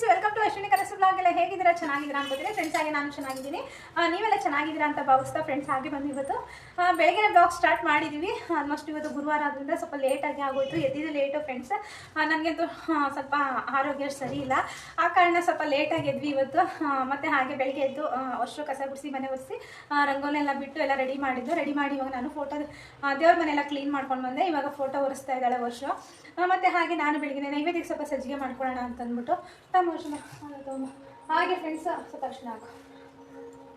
Friends welcome to Ashwini ಕನಸು blog ಎಲ್ಲ ಹೇಗಿದ್ದೀರಾ? ಚೆನ್ನಾಗಿದ್ದೀರಾ ಅನ್ಕೋತೀನಿ ಫ್ರೆಂಡ್ಸ್ ಆಗಿ ನಾನು ಚೆನ್ನಾಗಿದ್ದೀನಿ. ನೀವೆಲ್ಲ ಚೆನ್ನಾಗಿದ್ದೀರಾ ಅಂತ ಭಾವಿಸ್ತಾ ಫ್ರೆಂಡ್ಸ್ ಹಾಗೆ ಬಂದು ಇವತ್ತು ಬೆಳಗ್ಗೆ ಬ್ಲಾಗ್ ಸ್ಟಾರ್ಟ್ ಮಾಡಿದ್ದೀವಿ ಆಲ್ಮೋಸ್ಟ್ ಇವತ್ತು ಗುರುವಾರ ಆದ್ರಿಂದ ಸ್ವಲ್ಪ ಲೇಟಾಗಿ ಆಗೋಯ್ತು. ಎದ್ದಿದ್ದು ಲೇಟು ಫ್ರೆಂಡ್ಸ್ ನನಗಂತೂ ಸ್ವಲ್ಪ ಆರೋಗ್ಯ ಸರಿ ಇಲ್ಲ. ಆ ಕಾರಣ ಸ್ವಲ್ಪ ಲೇಟಾಗಿ ಎದ್ವಿ ಇವತ್ತು. ಮತ್ತು ಹಾಗೆ ಬೆಳಗ್ಗೆ ಎದ್ದು ವರ್ಷ ಕಸ ಗುಡಿಸಿ, ಮನೆ ಒರೆಸಿ ರಂಗೋಲಿ ಎಲ್ಲ ಬಿಟ್ಟು ಎಲ್ಲ ರೆಡಿ ಮಾಡಿದ್ದು. ರೆಡಿ ಮಾಡಿ ಇವಾಗ ನಾನು ಫೋಟೋ ದೇವ್ರ ಮನೆಯೆಲ್ಲ ಕ್ಲೀನ್ ಮಾಡ್ಕೊಂಡು ಬಂದೆ. ಇವಾಗ ಫೋಟೋ ಒರೆಸ್ತಾ ಇದ್ದಾಳೆ ವರ್ಷ. ಮತ್ತು ಹಾಗೆ ನಾನು ಬೆಳಗ್ಗೆ ನೈವೇದ್ಯಕ್ಕೆ ಸ್ವಲ್ಪ ಸಜ್ಜಿಗೆ ಮಾಡ್ಕೊಳ್ಳೋಣ ಅಂತ ಅಂದ್ಬಿಟ್ಟು ತಮ್ಮ ಹಾಗೆ ಫ್ರೆಂಡ್ಸ್ ಸ್ವಲ್ಪ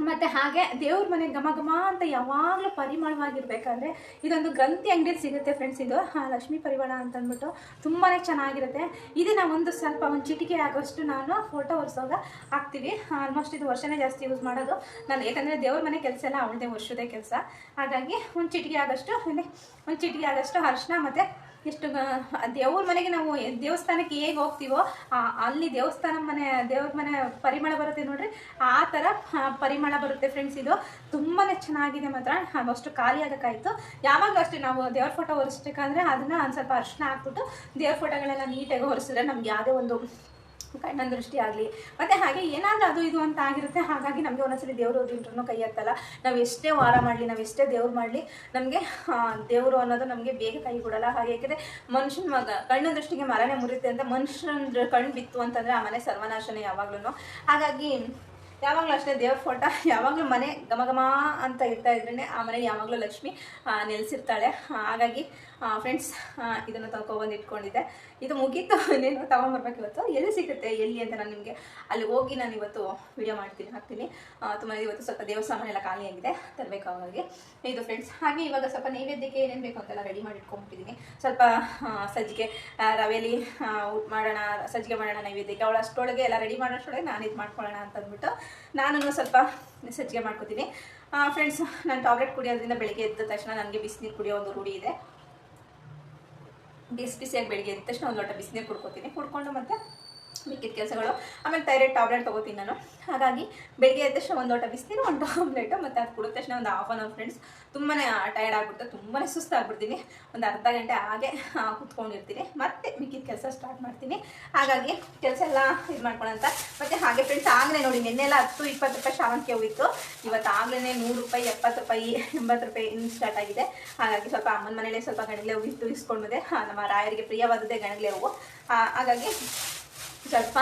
ಮತ್ತು ಹಾಗೆ ದೇವ್ರ ಮನೆ ಘಮ ಘಮ ಅಂತ ಯಾವಾಗಲೂ ಪರಿಮಳವಾಗಿರ್ಬೇಕಂದ್ರೆ ಇದೊಂದು ಗ್ರಂಥಿ ಅಂಗಡಿಯಲ್ಲಿ ಸಿಗುತ್ತೆ ಫ್ರೆಂಡ್ಸ್ ಇದು. ಲಕ್ಷ್ಮೀ ಪರಿಮಳ ಅಂತ ಅಂದ್ಬಿಟ್ಟು ತುಂಬಾ ಚೆನ್ನಾಗಿರುತ್ತೆ. ಇದನ್ನ ಒಂದು ಸ್ವಲ್ಪ ಒಂದು ಚಿಟಿಕೆ ಆಗೋಷ್ಟು ನಾನು ಫೋಟೋ ಒರೆಸೋಗ ಹಾಕ್ತೀವಿ. ಆಲ್ಮೋಸ್ಟ್ ಇದು ವರ್ಷನೇ ಜಾಸ್ತಿ ಯೂಸ್ ಮಾಡೋದು. ನಾನು ಯಾಕಂದರೆ ದೇವ್ರ ಮನೆ ಕೆಲಸ ಎಲ್ಲ ಅವಳದೇ ವರ್ಷದೇ ಕೆಲಸ. ಹಾಗಾಗಿ ಒಂದು ಚಿಟಿಕೆ ಆಗೋಷ್ಟು, ಒಂದು ಚಿಟಿಕೆ ಆಗೋಷ್ಟು ಅರಿಶಿನ ಮತ್ತು ಎಷ್ಟು ದೇವ್ರ ಮನೆಗೆ ನಾವು ದೇವಸ್ಥಾನಕ್ಕೆ ಹೇಗೆ ಹೋಗ್ತೀವೋ ಅಲ್ಲಿ ದೇವಸ್ಥಾನ ಮನೆ, ದೇವ್ರ ಮನೆ ಪರಿಮಳ ಬರುತ್ತೆ ನೋಡ್ರಿ. ಆ ಥರ ಪರಿಮಳ ಬರುತ್ತೆ ಫ್ರೆಂಡ್ಸ್ ಇದು. ತುಂಬಾ ಚೆನ್ನಾಗಿದೆ ಮಾತ್ರ. ಅಷ್ಟು ಖಾಲಿ ಯಾವಾಗ ಅಷ್ಟೇ ನಾವು ದೇವ್ರ ಫೋಟೋ ಒರೆಸ್ಬೇಕಂದ್ರೆ ಅದನ್ನ ಒಂದು ಸ್ವಲ್ಪ ಅರ್ಶನ ಹಾಕ್ಬಿಟ್ಟು ದೇವ್ರ ಫೋಟೋಗಳೆಲ್ಲ ನೀಟಾಗಿ ಒರೆಸಿದ್ರೆ ನಮ್ಗೆ ಯಾವುದೇ ಒಂದು ಕಣ್ಣ ದೃಷ್ಟಿ ಆಗಲಿ. ಮತ್ತು ಹಾಗೆ ಏನಾದರೂ ಅದು ಇದು ಅಂತ ಆಗಿರುತ್ತೆ, ಹಾಗಾಗಿ ನಮಗೆ ಒಂದೊಂದ್ಸಲಿ ದೇವರು ಹೋದ್ರಿಂಟ್ರೂ ಕೈ ಎತ್ತಲ್ಲ. ನಾವು ಎಷ್ಟೇ ವಾರ ಮಾಡಲಿ, ನಾವು ಎಷ್ಟೇ ದೇವ್ರು ಮಾಡಲಿ, ನಮಗೆ ದೇವರು ಅನ್ನೋದು ನಮಗೆ ಬೇಗ ಕೈ ಕೊಡಲ್ಲ. ಹಾಗೆ ಯಾಕೆಂದರೆ ಮನುಷ್ಯನ ಮಗ ಕಣ್ಣ ದೃಷ್ಟಿಗೆ ಮರನೇ ಮುರಿಯುತ್ತೆ ಅಂತ ಮನುಷ್ಯನ ಕಣ್ಣು ಬಿತ್ತು ಅಂತಂದರೆ ಆ ಮನೆ ಸರ್ವನಾಶನೇ ಯಾವಾಗ್ಲೂ ಹಾಗಾಗಿ ಯಾವಾಗಲೂ ಅಷ್ಟೇ ದೇವ್ರ ಫೋಟೋ, ಯಾವಾಗಲೂ ಮನೆ ಘಮ ಅಂತ ಇರ್ತಾ ಇದ್ರೇ ಆ ಮನೆ ಯಾವಾಗಲೂ ಲಕ್ಷ್ಮಿ ನೆಲೆಸಿರ್ತಾಳೆ. ಹಾಗಾಗಿ ಫ್ರೆಂಡ್ಸ್ ಇದನ್ನು ತಗೊಬಂದು ಇಟ್ಕೊಂಡಿದ್ದೆ. ಇದು ಮುಗೀತು, ಇನ್ನೇನು ತಗೊಂಬರ್ಬೇಕು ಇವತ್ತು. ಎಲ್ಲಿ ಸಿಗುತ್ತೆ, ಎಲ್ಲಿ ಅಂತ ನಾನು ನಿಮಗೆ ಅಲ್ಲಿ ಹೋಗಿ ನಾನು ಇವತ್ತು ವಿಡಿಯೋ ಮಾಡ್ತೀನಿ, ಹಾಕ್ತೀನಿ. ತುಂಬ ಇವತ್ತು ಸ್ವಲ್ಪ ದೇವಸ್ಥಾನ ಎಲ್ಲ ಖಾಲಿಯಾಗಿದೆ ತರಬೇಕು ಹಾಗಾಗಿ ಇದು ಫ್ರೆಂಡ್ಸ್ ಹಾಗೆ ಇವಾಗ ಸ್ವಲ್ಪ ನೈವೇದ್ಯಕ್ಕೆ ಏನೇನು ಬೇಕು ಅಂತೆಲ್ಲ ರೆಡಿ ಮಾಡಿ ಇಟ್ಕೊಂಡ್ಬಿಟ್ಟಿದ್ದೀನಿ ಸ್ವಲ್ಪ ಸಜ್ಜಿಗೆ ರವೆಲಿ ಮಾಡೋಣ, ಸಜ್ಜಿಗೆ ಮಾಡೋಣ ನೈವೇದ್ಯಕ್ಕೆ. ಅವಳು ಅಷ್ಟೊಳಗೆ ಎಲ್ಲ ರೆಡಿ ಮಾಡೋಷ್ಟೊಳಗೆ ನಾನು ಇದು ಮಾಡ್ಕೊಳ್ಳೋಣ ಅಂತ ಅಂದ್ಬಿಟ್ಟು ನಾನು ಸ್ವಲ್ಪ ಸಜ್ಜಿಗೆ ಮಾಡ್ಕೋತೀನಿ. ಫ್ರೆಂಡ್ಸ್ ನಾನು ಟಾಬ್ಲೆಟ್ ಕುಡಿಯೋದ್ರಿಂದ ಬೆಳಗ್ಗೆ ಎದ್ದ ತಕ್ಷಣ ನನಗೆ ಬಿಸಿನೀರು ಕುಡಿಯೋ ಒಂದು ರೂಢಿ ಇದೆ. ಬಿಸಿ ಬಿಸಿಯಾಗಿ ಬೆಳಿಗ್ಗೆ ಎದ್ದ ತಕ್ಷಣ ಒಂದು ಲೋಟ ಬಿಸಿನೀರು ಕುಡ್ಕೋತೀನಿ. ಕುಡ್ಕೊಂಡು ಮತ್ತೆ ಮಿಕ್ಕಿದ ಕೆಲಸಗಳು, ಆಮೇಲೆ ಥೈರಾಯ್ಡ್ ಟ್ಯಾಬ್ಲೆಟ್ ತೊಗೋತೀನಿ ನಾನು. ಹಾಗಾಗಿ ಬೆಳಿಗ್ಗೆ ಎದ್ದ ತಕ್ಷಣ ಒಂದು ಲೋಟ ಬಿಸಿನೀರು, ಒಂದು ಟ್ಯಾಬ್ಲೆಟ್ ಮತ್ತು ಅದು ಕುಡಿದ ತಕ್ಷಣ ಒಂದು ಹಾಫ್ ಆನ್ ಅವರ್ ಫ್ರೆಂಡ್ಸ್ ತುಂಬಾ ಟೈರ್ಡ್ ಆಗ್ಬಿಟ್ಟು ತುಂಬಾ ಸುಸ್ತಾಗ್ಬಿಡ್ತೀನಿ. ಒಂದು ಅರ್ಧ ಗಂಟೆ ಹಾಗೆ ಕುತ್ಕೊಂಡಿರ್ತೀನಿ. ಮತ್ತೆ ಮಿಕ್ಕಿದ ಕೆಲಸ ಸ್ಟಾರ್ಟ್ ಮಾಡ್ತೀನಿ. ಹಾಗಾಗಿ ಕೆಲಸ ಎಲ್ಲ ಇದು ಮಾಡ್ಕೊಳಂತ. ಮತ್ತು ಹಾಗೆ ಫ್ರೆಂಡ್ಸ್ ಆಗಲೇ ನೋಡಿ, ನಿನ್ನೆಲ್ಲ ಹತ್ತು ಇಪ್ಪತ್ತು ರೂಪಾಯಿ ಶಾವಂತಿಗೆ ಹೋಗಿತ್ತು. ಇವತ್ತು ಆಗಲೇ ನೂರು ರೂಪಾಯಿ, ಎಪ್ಪತ್ತು ರೂಪಾಯಿ, ಎಂಬತ್ತು ರೂಪಾಯಿ ಇನ್ನು ಸ್ಟಾರ್ಟ್ ಆಗಿದೆ. ಹಾಗಾಗಿ ಸ್ವಲ್ಪ ಅಮ್ಮನ ಮನೇಲೆ ಸ್ವಲ್ಪ ಗಣಗಲೆ ಹೋಗಿತ್ತು ಇಸ್ಕೊಂಡು ನಮ್ಮ ರಾಯರಿಗೆ ಪ್ರಿಯವಾದದ್ದೇ ಗಣಗಲೆ ಹೂವು. ಹಾಗಾಗಿ ಸ್ವಲ್ಪ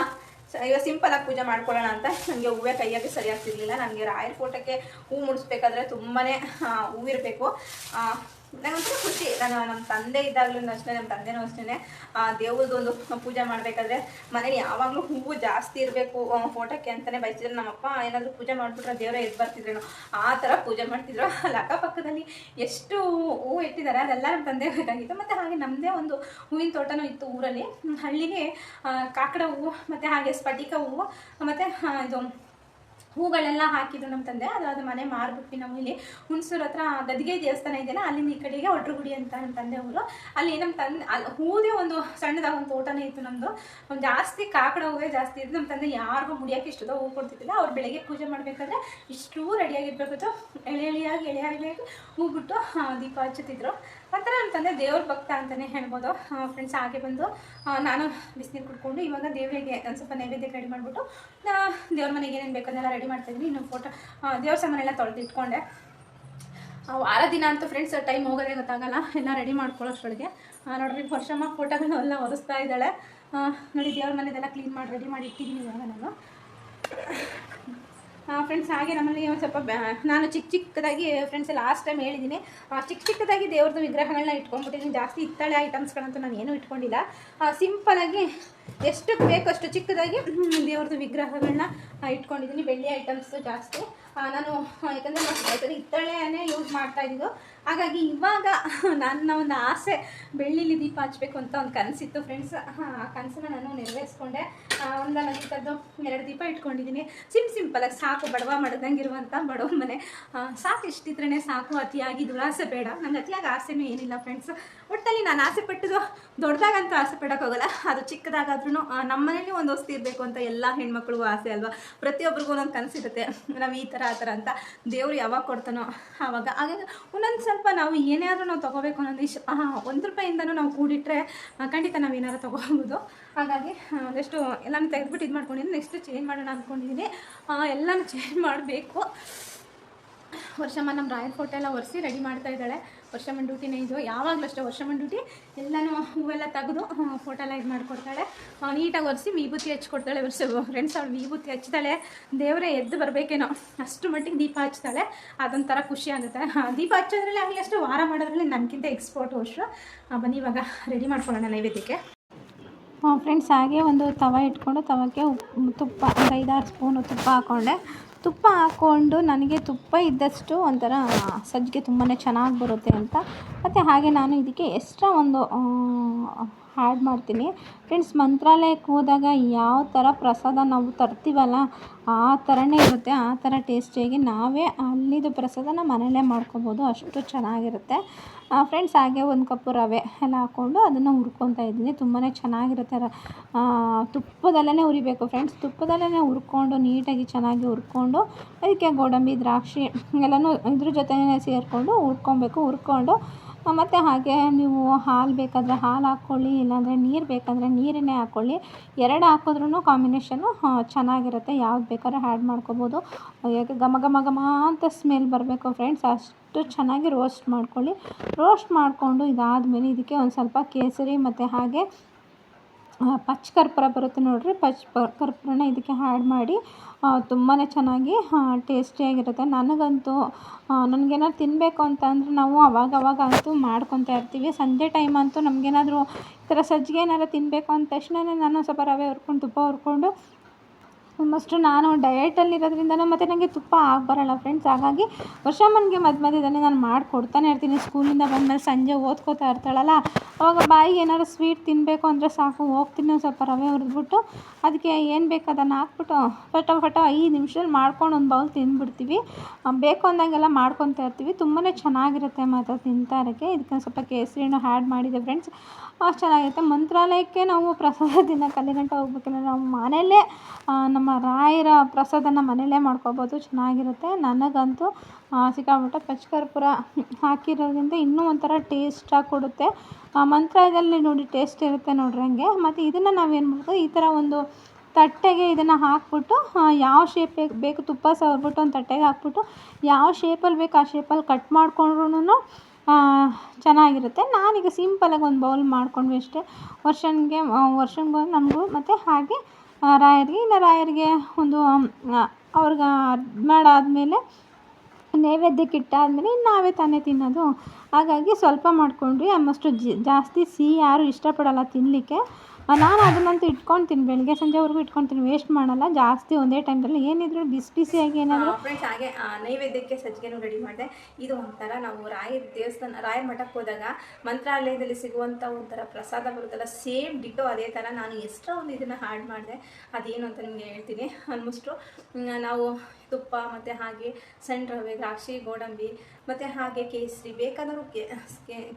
ಇವಾಗ ಆಗಿ ಪೂಜೆ ಮಾಡ್ಕೊಳ್ಳೋಣ ಅಂತ. ನನಗೆ ಹೂವೇ ಕೈಯಾಗೆ ಸರಿ ಆಗ್ತಿರ್ಲಿಲ್ಲ ನನಗೆ ರಾಯರ ಫೋಟೋಕ್ಕೆ ಹೂ ಮುಡಿಸ್ಬೇಕಾದ್ರೆ ತುಂಬಾ ಹೂ ನನಗಂತೂ ಖುಷಿ. ನಾನು ನಮ್ಮ ತಂದೆ ಇದ್ದಾಗಲೂ ಅಷ್ಟೇ ನಮ್ಮ ತಂದೆನೂ ಅಷ್ಟೇ ದೇವ್ರದ್ದು ಒಂದು ಪೂಜೆ ಮಾಡಬೇಕಾದ್ರೆ ಮನೇಲಿ ಯಾವಾಗಲೂ ಹೂವು ಜಾಸ್ತಿ ಇರಬೇಕು ಫೋಟೋಕ್ಕೆ ಅಂತಲೇ ಬಯಸಿದ್ರು ನಮ್ಮಪ್ಪ ಏನಾದರೂ ಪೂಜೆ ಮಾಡಿಬಿಟ್ರೆ ದೇವರೇ ಎದ್ದು ಬರ್ತಿದ್ರೇನೋ, ಆ ಥರ ಪೂಜೆ ಮಾಡ್ತಿದ್ರು. ಅಲ್ಲಿ ಅಕ್ಕಪಕ್ಕದಲ್ಲಿ ಎಷ್ಟು ಹೂವು ಇಟ್ಟಿದ್ದಾರೆ, ಅದೆಲ್ಲ ನಮ್ಮ ತಂದೆ ಬೇಕಾಗಿತ್ತು ಮತ್ತು ಹಾಗೆ ನಮ್ಮದೇ ಒಂದು ಹೂವಿನ ತೋಟನೂ ಇತ್ತು ಊರಲ್ಲಿ. ಹಳ್ಳಿಗೆ ಕಾಕಡ ಹೂವು, ಮತ್ತು ಹಾಗೆ ಸ್ಫಟಿಕ ಹೂವು, ಮತ್ತು ಇದು ಹೂಗಳೆಲ್ಲ ಹಾಕಿದ್ರು ನಮ್ಮ ತಂದೆ ಅದಾದ ಮನೆ ಮಾರ್ಬಿಟ್ವಿ ನಾವು ಇಲ್ಲಿ. ಹುಣಸೂರು ಹತ್ರ ಗದಿಗೆ ದೇವಸ್ಥಾನ ಇದೆಯಲ್ಲ ಅಲ್ಲಿಂದ ಈ ಕಡೆಗೆ ಒಟ್ರುಗುಡಿ ಅಂತ ನಮ್ಮ ತಂದೆ ಅವರು ಅಲ್ಲಿ ನಮ್ಮ ತಂದೆ, ಅಲ್ಲಿ ಹೂದೇ ಒಂದು ಸಣ್ಣದಾಗ ಒಂದು ತೋಟನೇ ಇತ್ತು ನಮ್ಮದು ಒಂದು ಜಾಸ್ತಿ ಕಾಕಡ ಹೂವೇ ಜಾಸ್ತಿ ಇತ್ತು. ನಮ್ಮ ತಂದೆ ಯಾರಿಗೂ ಮುಡಿಯೋಕೆ ಇಷ್ಟದ ಹೂ ಕೊಡ್ತಿದ್ದಿಲ್ಲ. ಅವ್ರು ಬೆಳಗ್ಗೆ ಪೂಜೆ ಮಾಡಬೇಕಾದ್ರೆ ಇಷ್ಟು ರೆಡಿಯಾಗಿರ್ಬೇಕಿತ್ತು ಎಳೆ ಎಳೆಯಾಗಿ ಎಳೆ ಎಳೆಯಾಗಿ ಹೂ ಬಿಟ್ಟು ದೀಪ ಹಚ್ಚುತ್ತಿದ್ರು. ಒಂಥರ ನಮ್ಮ ತಂದೆ ದೇವ್ರ ಭಕ್ತ ಅಂತಲೇ ಹೇಳ್ಬೋದು. ಫ್ರೆಂಡ್ಸ್ ಹಾಗೆ ಬಂದು ನಾನು ಬಿಸಿನೀರು ಕುಡ್ಕೊಂಡು ಇವಾಗ ದೇವರಿಗೆ ಒಂದು ಸ್ವಲ್ಪ ನೈವೇದ್ಯ ರೆಡಿ ಮಾಡಿಬಿಟ್ಟು ದೇವ್ರ ಮನೆಗೆ ಏನೇನು ಬೇಕನ್ನೆಲ್ಲ ಮಾಡ್ತಾಯಿದ್ದೀನಿ ಇನ್ನು ಫೋಟೋ ದೇವ್ರ ಸಾಮಾನೆಲ್ಲ ತೊಳೆದು ಇಟ್ಕೊಂಡೆ ವಾರ ದಿನ ಅಂತೂ ಫ್ರೆಂಡ್ಸ್ ಟೈಮ್ ಹೋಗೋದೇ ಗೊತ್ತಾಗಲ್ಲ. ಎಲ್ಲ ರೆಡಿ ಮಾಡ್ಕೊಳ್ಳೋಷ್ಟೊಳಗೆ ನೋಡ್ರಿ ವರ್ಷಮ್ಮ ಫೋಟೋಗಳನ್ನೆಲ್ಲ ಒರೆಸ್ತಾ ಇದ್ದಾಳೆ. ನೋಡಿ, ದೇವ್ರ ಮನೆದೆಲ್ಲ ಕ್ಲೀನ್ ಮಾಡಿ ರೆಡಿ ಮಾಡಿ ಇಟ್ಟಿದ್ದೀನಿ ಇವಾಗ ನಾನು. ಫ್ರೆಂಡ್ಸ್ ಹಾಗೆ ನಮ್ಮಲ್ಲಿ ಒಂದು ಸ್ವಲ್ಪ ನಾನು ಚಿಕ್ಕ ಚಿಕ್ಕದಾಗಿ ಫ್ರೆಂಡ್ಸ್ ಲಾಸ್ಟ್ ಟೈಮ್ ಹೇಳಿದ್ದೀನಿ ಚಿಕ್ಕ ಚಿಕ್ಕದಾಗಿ ದೇವ್ರದ್ದು ವಿಗ್ರಹಗಳನ್ನ ಇಟ್ಕೊಂಡ್ಬಿಟ್ಟಿದ್ದೀನಿ ಜಾಸ್ತಿ ಹಿತ್ತಾಳೆ ಐಟಮ್ಸ್ಗಳಂತೂ ನಾನು ಏನೂ ಇಟ್ಕೊಂಡಿಲ್ಲ. ಸಿಂಪಲಾಗಿ ಎಷ್ಟು ಬೇಕು ಅಷ್ಟು ಚಿಕ್ಕದಾಗಿ ದೇವ್ರದ್ದು ವಿಗ್ರಹಗಳನ್ನ ಇಟ್ಕೊಂಡಿದ್ದೀನಿ ಬೆಳ್ಳಿ ಐಟಮ್ಸ್ ಜಾಸ್ತಿ. ನಾನು ಯಾಕಂದರೆ ನಾವು ಯೂಸ್ ಮಾಡ್ತಾ ಹಾಗಾಗಿ ಇವಾಗ ನನ್ನ ಒಂದು ಆಸೆ ಬೆಳ್ಳಿಲಿ ದೀಪ ಹಚ್ಚಬೇಕು ಅಂತ ಒಂದು ಕನಸಿತ್ತು ಫ್ರೆಂಡ್ಸ್ ಆ ಕನಸನ್ನ ನಾನು ನೆರವೇರಿಸ್ಕೊಂಡೆ. ಒಂದು ನಗೀತದ್ದು ಎರಡು ದೀಪ ಇಟ್ಕೊಂಡಿದ್ದೀನಿ ಸಿಮ್ ಸಿಂಪಲಾಗಿ ಸಾಕು, ಬಡವ ಮಾಡ್ದಂಗೆ ಇರುವಂಥ ಬಡವ ಮನೆ ಸಾಕು ಇಷ್ಟಿದ್ರೇ ಸಾಕು, ಅತಿಯಾಗಿ ದುರಾಸೆ ಬೇಡ. ನನಗೆ ಅತಿಯಾಗಿ ಆಸೆನೂ ಏನಿಲ್ಲ ಫ್ರೆಂಡ್ಸ್ ಒಟ್ಟಲ್ಲಿ ನಾನು ಆಸೆ ಪಟ್ಟಿದ್ದು ದೊಡ್ಡದಾಗಂತೂ ಆಸೆ ಪಡೋಕ್ಕಾಗಲ್ಲ ಅದು ಚಿಕ್ಕದಾಗಾದ್ರೂ ನಮ್ಮ ಮನೇಲಿ ಒಂದು ವಸ್ತು ಇರಬೇಕು ಅಂತ ಎಲ್ಲ ಹೆಣ್ಮಕ್ಳಿಗೂ ಆಸೆ ಅಲ್ವಾ? ಪ್ರತಿಯೊಬ್ಬರಿಗೂ ಒಂದೊಂದು ಕನಸಿರುತ್ತೆ ನಾವು ಈ ಥರ ಆ ಥರ ಅಂತ ದೇವ್ರು ಯಾವಾಗ ಕೊಡ್ತಾನೋ ಆವಾಗ ಹಾಗಾಗಿ ಒಂದೊಂದು ಸ್ವಲ್ಪ ನಾವು ಏನಾದರೂ ನಾವು ತೊಗೋಬೇಕು ಅನ್ನೋದು ಇಷ್ಟ ಒಂದು ರೂಪಾಯಿಂದನೂ ನಾವು ಕೂಡಿಟ್ರೆ ಖಂಡಿತ ನಾವು ಏನಾರು ತೊಗೋಬೋದು ಹಾಗಾಗಿ ಒಂದಷ್ಟು ಎಲ್ಲನೂ ತೆಗೆದ್ಬಿಟ್ಟು ಇದು ಮಾಡ್ಕೊಂಡಿದ್ದೀನಿ ನೆಕ್ಸ್ಟ್ ಚೇಂಜ್ ಮಾಡೋಣ ಅಂದ್ಕೊಂಡಿದ್ದೀನಿ ಎಲ್ಲನೂ ಚೇಂಜ್ ಮಾಡಬೇಕು. ವರ್ಷಮ್ಮ ನಮ್ಮ ರಾಯರ್ ಫೋಟೋ ಎಲ್ಲ ಒರೆಸಿ ರೆಡಿ ಮಾಡ್ತಾ ಇದ್ದಾಳೆ. ವರ್ಷಮ್ಮನ ಡ್ಯೂಟಿನೇ ಇದು. ಯಾವಾಗಲೂ ಅಷ್ಟೇ ವರ್ಷಮ್ಮನ ಡ್ಯೂಟಿ ಎಲ್ಲನೂ ಹೂವೆಲ್ಲ ತೆಗೆದು ಫೋಟೋ ಎಲ್ಲ ಇದು ಮಾಡಿಕೊಡ್ತಾಳೆ. ನೀಟಾಗಿ ಒರೆಸಿ ವಿಭೂತಿ ಹಚ್ಕೊಡ್ತಾಳೆ ವರ್ಷ. ಫ್ರೆಂಡ್ಸ್ ಅವ್ಳು ವಿಭೂತಿ ಹಚ್ತಾಳೆ. ದೇವರೇ, ಎದ್ದು ಬರಬೇಕೇನೋ. ಅಷ್ಟು ಮಟ್ಟಿಗೆ ದೀಪ ಹಚ್ತಾಳೆ. ಅದೊಂಥರ ಖುಷಿ ಆಗುತ್ತೆ. ದೀಪ ಹಚ್ಚೋದ್ರಲ್ಲಿ ಆಗಲಿ ಅಷ್ಟು ವಾರ ಮಾಡೋದ್ರಲ್ಲಿ ನನಗಿಂತ ಎಕ್ಸ್ಪೋರ್ಟ್ ವರ್ಷ ಬನ್ನಿ ಇವಾಗ ರೆಡಿ ಮಾಡ್ಕೊಳ್ಳೋಣ ನೈವೇದ್ಯಕ್ಕೆ. ಫ್ರೆಂಡ್ಸ್ ಹಾಗೆ ಒಂದು ತವ ಇಟ್ಕೊಂಡು, ತವಕ್ಕೆ ತುಪ್ಪ, ಒಂದು ಐದಾರು ಸ್ಪೂನು ತುಪ್ಪ ಹಾಕ್ಕೊಂಡೆ ತುಪ್ಪ ಹಾಕ್ಕೊಂಡು ನನಗೆ ತುಪ್ಪ ಇದ್ದಷ್ಟು ಒಂಥರ ಸಜ್ಜಿಗೆ ತುಂಬಾ ಚೆನ್ನಾಗಿ ಬರುತ್ತೆ ಅಂತ. ಮತ್ತು ಹಾಗೆ ನಾನು ಇದಕ್ಕೆ ಎಕ್ಸ್ಟ್ರಾ ಒಂದು ಆ್ಯಡ್ ಮಾಡ್ತೀನಿ. ಫ್ರೆಂಡ್ಸ್ ಮಂತ್ರಾಲಯಕ್ಕೆ ಹೋದಾಗ ಯಾವ ಥರ ಪ್ರಸಾದ ನಾವು ತರ್ತೀವಲ್ಲ, ಆ ಥರನೇ ಇರುತ್ತೆ. ಆ ಥರ ಟೇಸ್ಟಿಯಾಗಿ ನಾವೇ ಅಲ್ಲಿದು ಪ್ರಸಾದನ ಮನೆಯಲ್ಲೇ ಮಾಡ್ಕೊಬೋದು. ಅಷ್ಟು ಚೆನ್ನಾಗಿರುತ್ತೆ. ಫ್ರೆಂಡ್ಸ್ ಹಾಗೆ ಒಂದು ಕಪ್ಪು ರವೆ ಎಲ್ಲ ಹಾಕ್ಕೊಂಡು ಅದನ್ನು ಹುರ್ಕೊತಾ ಇದ್ದೀನಿ. ತುಂಬಾ ಚೆನ್ನಾಗಿರುತ್ತೆ. ತುಪ್ಪದಲ್ಲೇ ಹುರಿಬೇಕು ಫ್ರೆಂಡ್ಸ್ ತುಪ್ಪದಲ್ಲೇ ಹುರ್ಕೊಂಡು, ನೀಟಾಗಿ ಚೆನ್ನಾಗಿ ಹುರ್ಕೊಂಡು, ಅದಕ್ಕೆ ಗೋಡಂಬಿ, ದ್ರಾಕ್ಷಿ, ಎಲ್ಲನೂ ಇದ್ರ ಜೊತೆನೇ ಸೇರಿಕೊಂಡು ಹುರ್ಕೊಬೇಕು. ಹುರ್ಕೊಂಡು ಮತ್ತು ಹಾಗೆ ನೀವು ಹಾಲು ಬೇಕಾದರೆ ಹಾಲು ಹಾಕ್ಕೊಳ್ಳಿ, ಇಲ್ಲಾಂದರೆ ನೀರು ಬೇಕಂದರೆ ನೀರನ್ನೇ ಹಾಕ್ಕೊಳ್ಳಿ. ಎರಡು ಹಾಕಿದ್ರೂ ಕಾಂಬಿನೇಷನ್ನು ಚೆನ್ನಾಗಿರುತ್ತೆ. ಯಾವ್ದು ಬೇಕಾದ್ರೂ ಆ್ಯಡ್ ಮಾಡ್ಕೊಬೋದು. ಯಾಕೆ ಘಮ ಘಮ ಘಮ ಅಂತ ಸ್ಮೆಲ್ ಬರಬೇಕು ಫ್ರೆಂಡ್ಸ್ ಅಷ್ಟು ಚೆನ್ನಾಗಿ ರೋಸ್ಟ್ ಮಾಡ್ಕೊಳ್ಳಿ. ರೋಸ್ಟ್ ಮಾಡಿಕೊಂಡು ಇದಾದಮೇಲೆ ಇದಕ್ಕೆ ಒಂದು ಸ್ವಲ್ಪ ಕೇಸರಿ ಮತ್ತು ಹಾಗೆ ಪಚ್ಚ ಕರ್ಪೂರ ಬರುತ್ತೆ ನೋಡಿರಿ. ಪಚ್ಚ ಕರ್ಪೂರನ ಇದಕ್ಕೆ ಆ್ಯಡ್ ಮಾಡಿ ತುಂಬಾ ಚೆನ್ನಾಗಿ ಟೇಸ್ಟಿಯಾಗಿರುತ್ತೆ ನನಗಂತೂ ನನಗೇನಾದ್ರು ತಿನ್ನಬೇಕು ಅಂತ ಅಂದರೆ ನಾವು ಅವಾಗವಾಗ ಅವಾಗ ಅಂತೂ ಮಾಡ್ಕೊತಾ ಇರ್ತೀವಿ. ಸಂಜೆ ಟೈಮ್ ಅಂತೂ ನಮಗೇನಾದ್ರೂ ಈ ಥರ ಸಜ್ಜಿಗೆ ಏನಾರು ತಿನ್ನಬೇಕು ಅಂದ ತಕ್ಷಣನೇ ನಾನು ಸ್ವಲ್ಪ ರವೆ ಹುರ್ಕೊಂಡು ತುಪ್ಪ ಹುರ್ಕೊಂಡು ಆಲ್ಮೋಸ್ಟ್ ನಾನು ಡಯಟಲ್ಲಿರೋದ್ರಿಂದನೂ ಮತ್ತು ನನಗೆ ತುಪ್ಪ ಆಗಿ ಬರೋಲ್ಲ ಫ್ರೆಂಡ್ಸ್ ಹಾಗಾಗಿ ವರ್ಷಮ್ಮನಿಗೆ ಮಧ್ಯ ಮಧ್ಯದಲ್ಲಿ ನಾನು ಮಾಡಿಕೊಡ್ತಾನೆ ಇರ್ತೀನಿ. ಸ್ಕೂಲಿಂದ ಬಂದಮೇಲೆ ಸಂಜೆ ಓದ್ಕೋತಾ ಇರ್ತಾಳಲ್ಲ ಅವಾಗ ಬಾಯಿಗೆ ಏನಾದ್ರು ಸ್ವೀಟ್ ತಿನ್ನಬೇಕು ಅಂದರೆ ಸಾಕು ಹೋಗ್ತೀನಿ ಒಂದು ಸ್ವಲ್ಪ ರವೆ ಹುರಿದ್ಬಿಟ್ಟು ಅದಕ್ಕೆ ಏನು ಬೇಕು ಅದನ್ನು ಹಾಕ್ಬಿಟ್ಟು ಫಟ ಫಟ ಐದು ನಿಮಿಷದಲ್ಲಿ ಮಾಡ್ಕೊಂಡು ಒಂದು ಬೌಲ್ ತಿಂದ್ಬಿಡ್ತೀವಿ ಬೇಕು ಅಂದಾಗೆಲ್ಲ ಮಾಡ್ಕೊತಾ ಇರ್ತೀವಿ. ತುಂಬಾ ಚೆನ್ನಾಗಿರುತ್ತೆ ಮಾತ್ರ ತಿಂತಾ ಇರೋಕ್ಕೆ ಇದಕ್ಕೆ ಸ್ವಲ್ಪ ಕೇಸರಿನೂ ಆ್ಯಡ್ ಮಾಡಿದೆ ಫ್ರೆಂಡ್ಸ್ ಚೆನ್ನಾಗಿರುತ್ತೆ. ಮಂತ್ರಾಲಯಕ್ಕೆ ನಾವು ಪ್ರಸಾದ ದಿನ ಕಲಿಗಂಟ ಗಂಟ ಹೋಗ್ಬೇಕಂದ್ರೆ ನಾವು ಮನೆಯಲ್ಲೇ ಆ, ರಾಯರ ಪ್ರಸಾದನ ಮನೆಯಲ್ಲೇ ಮಾಡ್ಕೊಬೋದು ಚೆನ್ನಾಗಿರುತ್ತೆ. ನನಗಂತೂ ಸಿಕ್ಕಾಪಟ್ಟೆ ಪಚ್ಚ ಕರ್ಪೂರ ಹಾಕಿರೋದ್ರಿಂದ ಇನ್ನೂ ಒಂಥರ ಟೇಸ್ಟಾಗಿ ಕೊಡುತ್ತೆ. ಆ, ಮಂತ್ರಾಲಯದಲ್ಲಿ ನೋಡಿ ಟೇಸ್ಟ್ ಇರುತ್ತೆ ನೋಡ್ರಿ ಹಂಗೆ ಮತ್ತು ಇದನ್ನು ನಾವೇನು ಮಾಡ್ಬೋದು ಈ ಥರ ಒಂದು ತಟ್ಟೆಗೆ ಇದನ್ನು ಹಾಕ್ಬಿಟ್ಟು ಯಾವ ಶೇಪ್ ಬೇಕು ತುಪ್ಪ ಸವರ್ಬಿಟ್ಟು ಒಂದು ತಟ್ಟೆಗೆ ಹಾಕ್ಬಿಟ್ಟು ಯಾವ ಶೇಪಲ್ಲಿ ಬೇಕು ಆ ಶೇಪಲ್ಲಿ ಕಟ್ ಮಾಡ್ಕೊಂಡ್ರೂ ಚೆನ್ನಾಗಿರುತ್ತೆ. ನಾನೀಗ ಸಿಂಪಲಾಗಿ ಒಂದು ಬೌಲ್ ಮಾಡ್ಕೊಂಡ್ವಿ ಅಷ್ಟೇ. ವರ್ಷನ್ಗೆ ವರ್ಷನ್ಗೆ ನಮಗೂ ಮತ್ತು ಹಾಗೆ ರಾಯರಿಗೆ ಇನ್ನು ರಾಯರಿಗೆ ಒಂದು ಅವ್ರಿಗೆ ಮಾಡಾದಮೇಲೆ ನೈವೇದ್ಯಕ್ಕೆ ಇಟ್ಟಾದಮೇಲೆ ಇನ್ನು ನಾವೇ ತಾನೇ ತಿನ್ನೋದು. ಹಾಗಾಗಿ ಸ್ವಲ್ಪ ಮಾಡಿಕೊಂಡ್ವಿ ಆಲ್ಮೋಸ್ಟು ಜಾಸ್ತಿ ಸಿಹಿ ಯಾರೂ ಇಷ್ಟಪಡಲ್ಲ ತಿನ್ನಲಿಕ್ಕೆ ನಾನು ಅದನ್ನಂತೂ ಇಟ್ಕೊಳ್ತೀನಿ ಬೆಳಗ್ಗೆ ಸಂಜೆವರೆಗೂ ಇಟ್ಕೊಳ್ತೀನಿ ವೇಸ್ಟ್ ಮಾಡಲ್ಲ ಜಾಸ್ತಿ ಒಂದೇ ಟೈಮಲ್ಲಿ ಏನಿದ್ರು ಬಿಸಿ ಬಿಸಿಯಾಗಿ ಏನಾದರೂ. ಫ್ರೆಂಡ್ಸ್ ಹಾಗೆ ನೈವೇದ್ಯಕ್ಕೆ ಸಜ್ಜಿಗೆನೂ ರೆಡಿ ಮಾಡಿದೆ. ಇದು ಒಂಥರ ನಾವು ರಾಯರ ದೇವಸ್ಥಾನ ರಾಯ ಮಠಕ್ಕೆ ಹೋದಾಗ ಮಂತ್ರಾಲಯದಲ್ಲಿ ಸಿಗುವಂಥ ಒಂಥರ ಪ್ರಸಾದ ಬರುತ್ತಲ್ಲ ಸೇಮ್ ಡಿಟೋ ಅದೇ ಥರ ನಾನು ಎಷ್ಟೋ ಒಂದು ಇದನ್ನು ಹಾಡ್ ಮಾಡಿದೆ. ಅದೇನು ಅಂತ ನಿಮಗೆ ಹೇಳ್ತೀನಿ. ಆಲ್ಮೋಸ್ಟು ನಾವು ತುಪ್ಪ, ಮತ್ತು ಹಾಗೆ ಸಣ್ಣ ರವೆ, ದ್ರಾಕ್ಷಿ, ಗೋಡಂಬಿ, ಮತ್ತು ಹಾಗೆ ಕೇಸರಿ, ಬೇಕಾದರೂ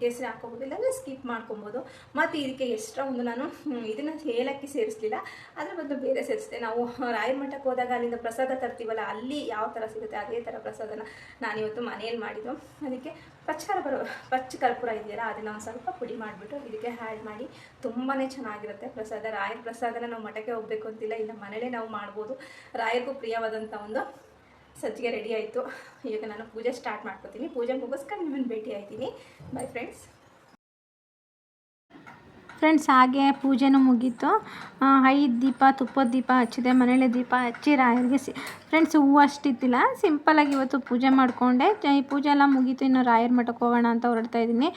ಕೇಸರಿ ಹಾಕೋಬೋದು ಇಲ್ಲಾಂದರೆ ಸ್ಕಿಪ್ ಮಾಡ್ಕೊಬೋದು. ಮತ್ತು ಇದಕ್ಕೆ ಎಕ್ಸ್ಟ್ರಾ ಒಂದು ನಾನು ಇದನ್ನು ಏಲಕ್ಕಿ ಸೇರಿಸಲಿಲ್ಲ. ಅದರ ಬದಲು ಬೇರೆ ಸೇರಿಸಿದೆ. ನಾವು ರಾಯರ ಮಠಕ್ಕೆ ಹೋದಾಗ ಅಲ್ಲಿಂದ ಪ್ರಸಾದ ತರ್ತೀವಲ್ಲ, ಅಲ್ಲಿ ಯಾವ ಥರ ಸಿಗುತ್ತೆ, ಅದೇ ಥರ ಪ್ರಸಾದನ ನಾನಿವತ್ತು ಮನೆಯಲ್ಲಿ ಮಾಡಿದ್ದು. ಅದಕ್ಕೆ ಪಚ್ಚ ಕರ್ಪೂರ ಪಚ್ಚ ಕರ್ಪೂರ ಇದೆಯಲ್ಲ ಅದನ್ನು ಒಂದು ಸ್ವಲ್ಪ ಪುಡಿ ಮಾಡಿಬಿಟ್ಟು ಇದಕ್ಕೆ ಹ್ಯಾಡ್ ಮಾಡಿ ತುಂಬಾ ಚೆನ್ನಾಗಿರುತ್ತೆ. ಪ್ರಸಾದ, ರಾಯರ ಪ್ರಸಾದನ ನಾವು ಮಠಕ್ಕೆ ಹೋಗಬೇಕು ಅಂತಿಲ್ಲ, ಇಲ್ಲ ಮನೇಲೇ ನಾವು ಮಾಡ್ಬೋದು. ರಾಯರಿಗೂ ಪ್ರಿಯವಾದಂಥ ಒಂದು ಸಜ್ಜಿಗೆ ರೆಡಿ ಆಯಿತು. ಈಗ ನಾನು ಪೂಜೆ ಸ್ಟಾರ್ಟ್ ಮಾಡ್ಕೊತೀನಿ. ಪೂಜೆ ಮುಗಿಸ್ಕೊಂಡು ನಿಮ್ಮನ್ನು ಭೇಟಿ ಆಯ್ತೀನಿ ಬೈ ಫ್ರೆಂಡ್ಸ್ ಫ್ರೆಂಡ್ಸ್ ಹಾಗೆ ಪೂಜೆನೂ ಮುಗೀತು. ಐದು ದೀಪ, ತುಪ್ಪದ ದೀಪ ಹಚ್ಚಿದೆ, ಮನೇಲೆ ದೀಪ ಹಚ್ಚಿ ರಾಯರಿಗೆ ಸಿ ಫ್ರೆಂಡ್ಸ್ ಹೂವು ಅಷ್ಟಿತ್ತಿಲ್ಲ. ಸಿಂಪಲಾಗಿ ಇವತ್ತು ಪೂಜೆ ಮಾಡಿಕೊಂಡೆ. ಈ ಪೂಜೆ ಎಲ್ಲ ಮುಗೀತು, ಇನ್ನು ರಾಯರ ಮಠಕ್ಕೆ ಹೋಗೋಣ ಅಂತ ಹೊರಡ್ತಾ ಇದ್ದೀನಿ.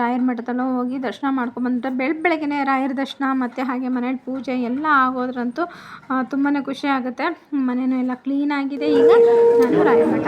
ರಾಯರ ಮಠದಲ್ಲೂ ಹೋಗಿ ದರ್ಶನ ಮಾಡ್ಕೊಂಬಂದ್ರೆ ಬೆಳ, ಬೆಳಗ್ಗೆನೆ ರಾಯರ ದರ್ಶನ ಮತ್ತು ಹಾಗೆ ಮನೇಲಿ ಪೂಜೆ ಎಲ್ಲ ಆಗೋದ್ರಂತೂ ತುಂಬಾ ಖುಷಿ ಆಗುತ್ತೆ. ಮನೇನೂ ಎಲ್ಲ ಕ್ಲೀನಾಗಿದೆ ಈಗ ನಾನು ರಾಯರ ಮಠ.